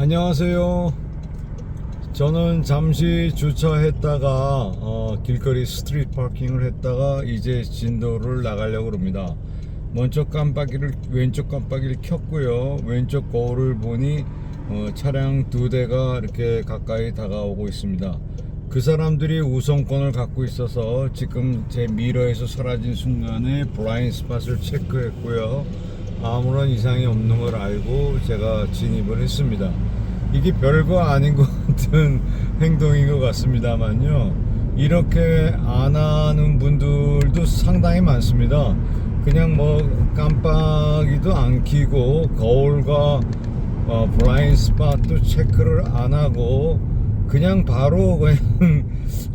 안녕하세요. 저는 잠시 주차했다가 어, 길거리 스트리트 파킹을 했다가 이제 진도를 나가려고 합니다. 먼저 깜빡이를 왼쪽 깜빡이를 켰고요. 왼쪽 거울을 보니 어, 차량 두 대가 이렇게 가까이 다가오고 있습니다. 그 사람들이 우선권을 갖고 있어서 지금 제 미러에서 사라진 순간에 블라인드 스팟을 체크했고요. 아무런 이상이 없는 걸 알고 제가 진입을 했습니다. 이게 별거 아닌 것 같은 행동인 것 같습니다만요. 이렇게 안 하는 분들도 상당히 많습니다. 그냥 뭐 깜빡이도 안 켜고 거울과 어, 블라인드 스팟도 체크를 안 하고 그냥 바로 그냥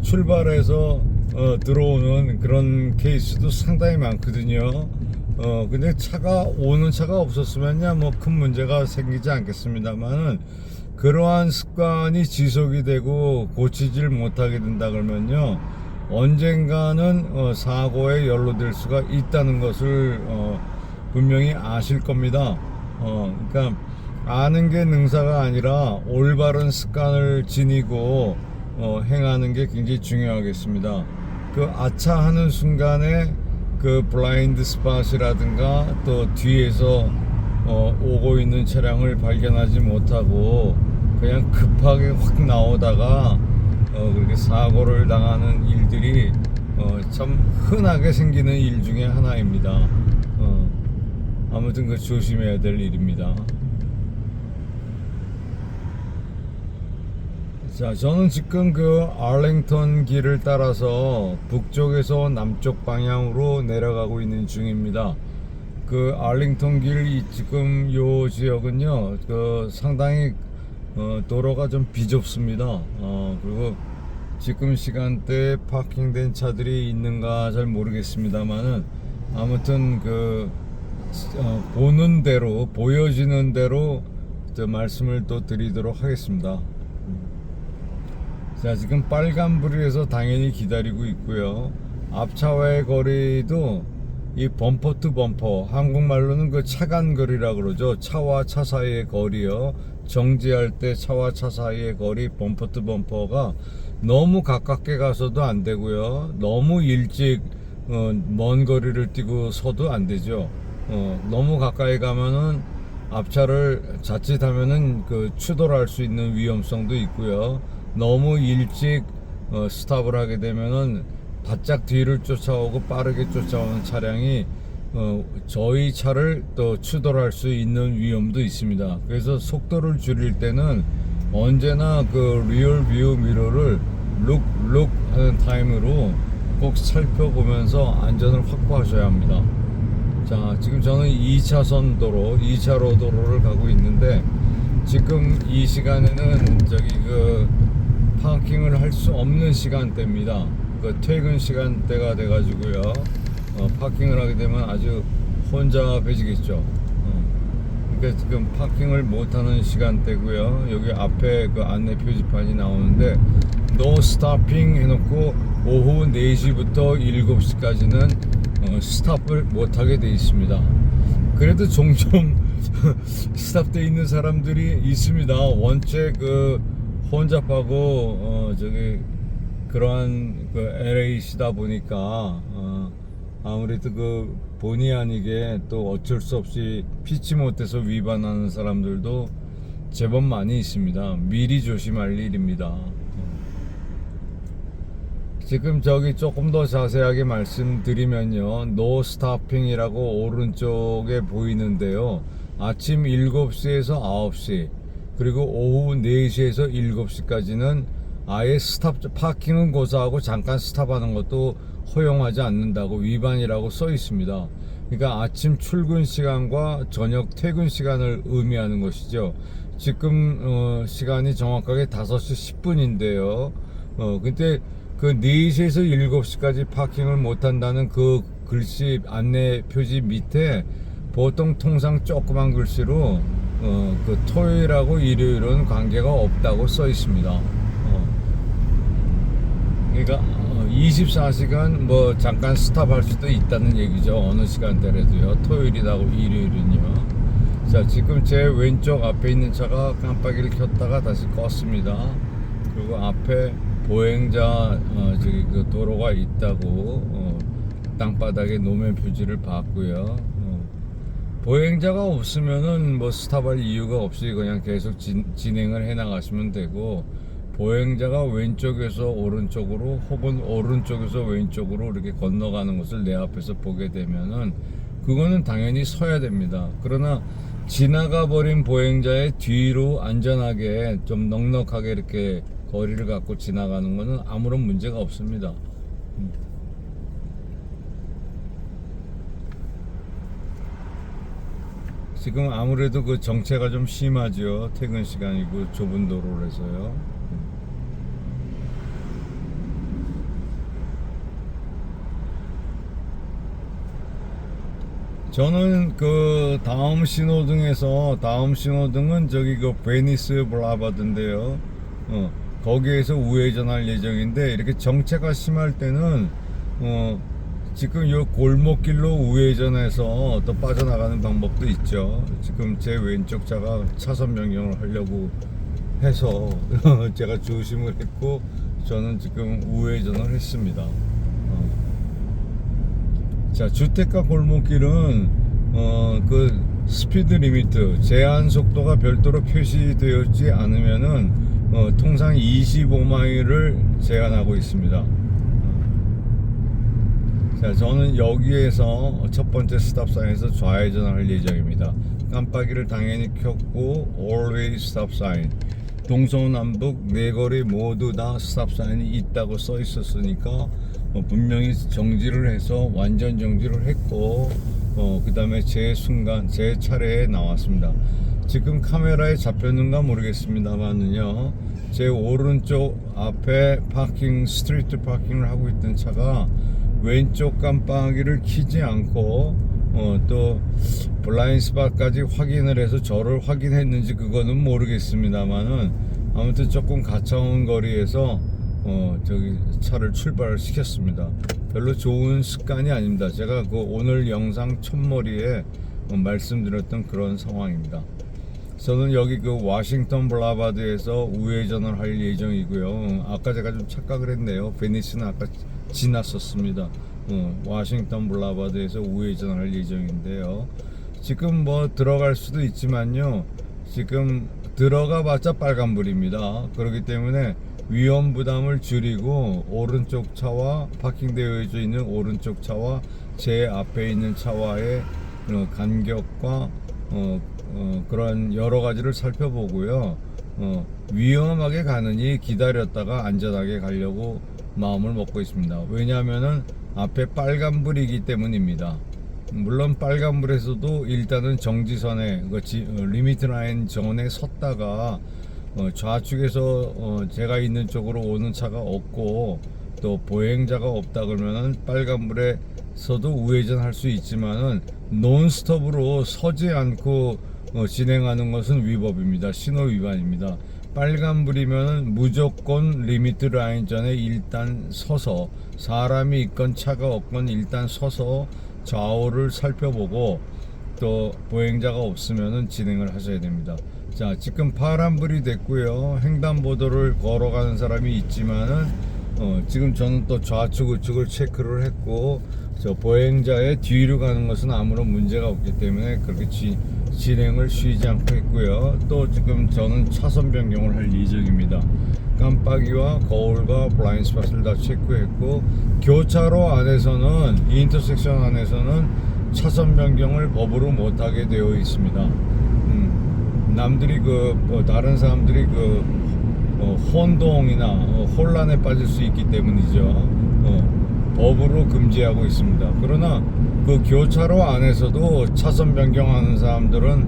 출발해서 어, 들어오는 그런 케이스도 상당히 많거든요. 어 근데 차가 오는 차가 없었으면야 뭐 큰 문제가 생기지 않겠습니다만은 그러한 습관이 지속이 되고 고치질 못하게 된다 그러면요 언젠가는 어, 사고에 연루될 수가 있다는 것을 어, 분명히 아실 겁니다. 어 그러니까 아는 게 능사가 아니라 올바른 습관을 지니고 어, 행하는 게 굉장히 중요하겠습니다. 그 아차하는 순간에 그 블라인드 스팟이라든가 또 뒤에서 어, 오고 있는 차량을 발견하지 못하고 그냥 급하게 확 나오다가 어, 그렇게 사고를 당하는 일들이 어, 참 흔하게 생기는 일 중에 하나입니다. 어, 아무튼 그 조심해야 될 일입니다. 자, 저는 지금 그 알랭턴 길을 따라서 북쪽에서 남쪽 방향으로 내려가고 있는 중입니다. 그 알링턴 길 이- 지금 요 지역은요, 그 상당히 어, 도로가 좀 비좁습니다. 어, 그리고 지금 시간대에 파킹된 차들이 있는가 잘 모르겠습니다만은 아무튼 그 어, 보는 대로 보여지는 대로 저 말씀을 또 드리도록 하겠습니다. 자 지금 빨간불에서 당연히 기다리고 있고요 앞차와의 거리도 이 범퍼 투 범퍼 한국말로는 그 차간거리라 그러죠. 차와 차 사이의 거리요. 정지할 때 차와 차 사이의 거리 범퍼 투 범퍼가 너무 가깝게 가서도 안 되고요. 너무 일찍 어, 먼 거리를 뛰고 서도 안 되죠. 어, 너무 가까이 가면은 앞차를 자칫하면은 그 추돌할 수 있는 위험성도 있고요. 너무 일찍 어, 스탑을 하게 되면은 바짝 뒤를 쫓아오고 빠르게 쫓아오는 차량이 어, 저희 차를 또 추돌할 수 있는 위험도 있습니다. 그래서 속도를 줄일 때는 언제나 그 리얼 뷰 미러를 룩, 룩 하는 타임으로 꼭 살펴보면서 안전을 확보하셔야 합니다. 자, 지금 저는 2차선 도로, 2차로 도로를 가고 있는데 지금 이 시간에는 저기 그 파킹을 할 수 없는 시간대입니다. 그 퇴근 시간대가 돼가지고요. 어, 파킹을 하게 되면 아주 혼자 배지겠죠. 어. 그러니까 지금 파킹을 못하는 시간대고요. 여기 앞에 그 안내 표지판이 나오는데 no stopping 해놓고 오후 4시부터 7시까지는 어, 스탑을 못하게 돼 있습니다. 그래도 종종 스탑돼 있는 사람들이 있습니다. 원체 그 혼잡하고 어, 저기 그러한 그 LA시다 보니까 어, 아무래도 그 본의 아니게 또 어쩔 수 없이 피치 못해서 위반하는 사람들도 제법 많이 있습니다. 미리 조심할 일입니다. 지금 저기 조금 더 자세하게 말씀드리면요. 노 스타핑이라고 오른쪽에 보이는데요. 아침 7시에서 9시 그리고 오후 4시에서 7시까지는 아예 스탑 파킹은 고사하고 잠깐 스탑하는 것도 허용하지 않는다고 위반이라고 써 있습니다. 그러니까 아침 출근 시간과 저녁 퇴근 시간을 의미하는 것이죠. 지금 어, 시간이 정확하게 5시 10분인데요. 어, 근데 그 4시에서 7시까지 파킹을 못 한다는 그 글씨 안내 표지 밑에 보통 통상 조그만 글씨로 어, 그 토요일하고 일요일은 관계가 없다고 써 있습니다. 어. 그러니까 어, 24시간 뭐 잠깐 스탑할 수도 있다는 얘기죠. 어느 시간대라도요. 토요일이라고 일요일은요. 자 지금 제 왼쪽 앞에 있는 차가 깜빡이를 켰다가 다시 껐습니다. 그리고 앞에 보행자 어, 저기 그 도로가 있다고 어, 땅바닥에 노면 표지를 봤고요. 어, 보행자가 없으면은 뭐 스탑할 이유가 없이 그냥 계속 진, 진행을 해 나가시면 되고 보행자가 왼쪽에서 오른쪽으로 혹은 오른쪽에서 왼쪽으로 이렇게 건너가는 것을 내 앞에서 보게 되면은 그거는 당연히 서야 됩니다. 그러나 지나가 버린 보행자의 뒤로 안전하게 좀 넉넉하게 이렇게 거리를 갖고 지나가는 것은 아무런 문제가 없습니다. 음. 지금 아무래도 그 정체가 좀 심하죠. 퇴근 시간이고 좁은 도로라서요. 저는 그 다음 신호등에서 다음 신호등은 저기 그 베니스 블라바드인데요. 어, 거기에서 우회전할 예정인데 이렇게 정체가 심할 때는 어, 지금 요 골목길로 우회전해서 또 빠져나가는 방법도 있죠. 지금 제 왼쪽 차가 차선 변경을 하려고 해서 제가 조심을 했고 저는 지금 우회전을 했습니다. 어. 자 주택가 골목길은 어 그 스피드 리미트 제한 속도가 별도로 표시되어 있지 않으면은 어, 통상 25마일을 제한하고 있습니다. 어. 자 저는 여기에서 첫 번째 스탑사인에서 좌회전을 할 예정입니다. 깜빡이를 당연히 켰고 always stop sign 동서남북 네 거리 모두 다 스탑사인이 있다고 써 있었으니까 어, 분명히 정지를 해서 완전 정지를 했고 어, 그 다음에 제 순간 제 차례에 나왔습니다. 지금 카메라에 잡혔는가 모르겠습니다만은요 제 오른쪽 앞에 파킹 스트리트 파킹을 하고 있던 차가 왼쪽 깜빡이를 키지 않고 어, 또 블라인 스팟까지 확인을 해서 저를 확인했는지 그거는 모르겠습니다만은 아무튼 조금 가까운 거리에서 어, 저기 차를 출발을 시켰습니다. 별로 좋은 습관이 아닙니다. 제가 그 오늘 영상 첫머리에 어, 말씀드렸던 그런 상황입니다. 저는 여기 그 워싱턴 블라바드에서 우회전을 할 예정이고요. 어, 아까 제가 좀 착각을 했네요. 베니스는 아까 지났었습니다. 어, 워싱턴 블라바드에서 우회전을 할 예정인데요. 지금 뭐 들어갈 수도 있지만요. 지금 들어가봤자 빨간불입니다. 그렇기 때문에 위험 부담을 줄이고 오른쪽 차와 파킹되어 있는 오른쪽 차와 제 앞에 있는 차와의 어, 간격과 어, 어, 그런 여러 가지를 살펴보고요. 어, 위험하게 가느니 기다렸다가 안전하게 가려고 마음을 먹고 있습니다. 왜냐하면은 앞에 빨간불이기 때문입니다. 물론 빨간불에서도 일단은 정지선에 그 지- 어, 리미트 라인 전에 섰다가 어, 좌측에서 어, 제가 있는 쪽으로 오는 차가 없고 또 보행자가 없다 그러면은 빨간불에서도 우회전할 수 있지만은 논스톱으로 서지 않고 어, 진행하는 것은 위법입니다. 신호 위반입니다. 빨간불이면은 무조건 리미트 라인 전에 일단 서서 사람이 있건 차가 없건 일단 서서 좌우를 살펴보고 또 보행자가 없으면은 진행을 하셔야 됩니다. 자, 지금 파란불이 됐고요. 횡단보도를 걸어가는 사람이 있지만은 어, 지금 저는 또 좌측 우측을 체크를 했고 저 보행자의 뒤로 가는 것은 아무런 문제가 없기 때문에 그렇게 지, 진행을 쉬지 않고 있고요. 또 지금 저는 차선 변경을 할 예정입니다. 깜빡이와 거울과 블라인드 스팟을 다 체크했고 교차로 안에서는 인터섹션 안에서는 차선 변경을 법으로 못하게 되어 있습니다. 음, 남들이 그 뭐 다른 사람들이 그 어, 혼동이나 어, 혼란에 빠질 수 있기 때문이죠. 어, 법으로 금지하고 있습니다. 그러나 그 교차로 안에서도 차선 변경하는 사람들은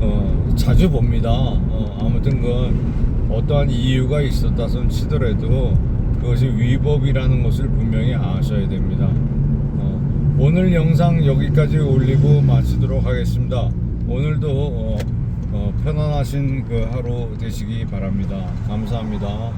어, 자주 봅니다. 어, 아무튼 그 어떠한 이유가 있었다 손 치더라도 그것이 위법이라는 것을 분명히 아셔야 됩니다. 어, 오늘 영상 여기까지 올리고 마치도록 하겠습니다. 오늘도 어, 어, 편안하신 그 하루 되시기 바랍니다. 감사합니다.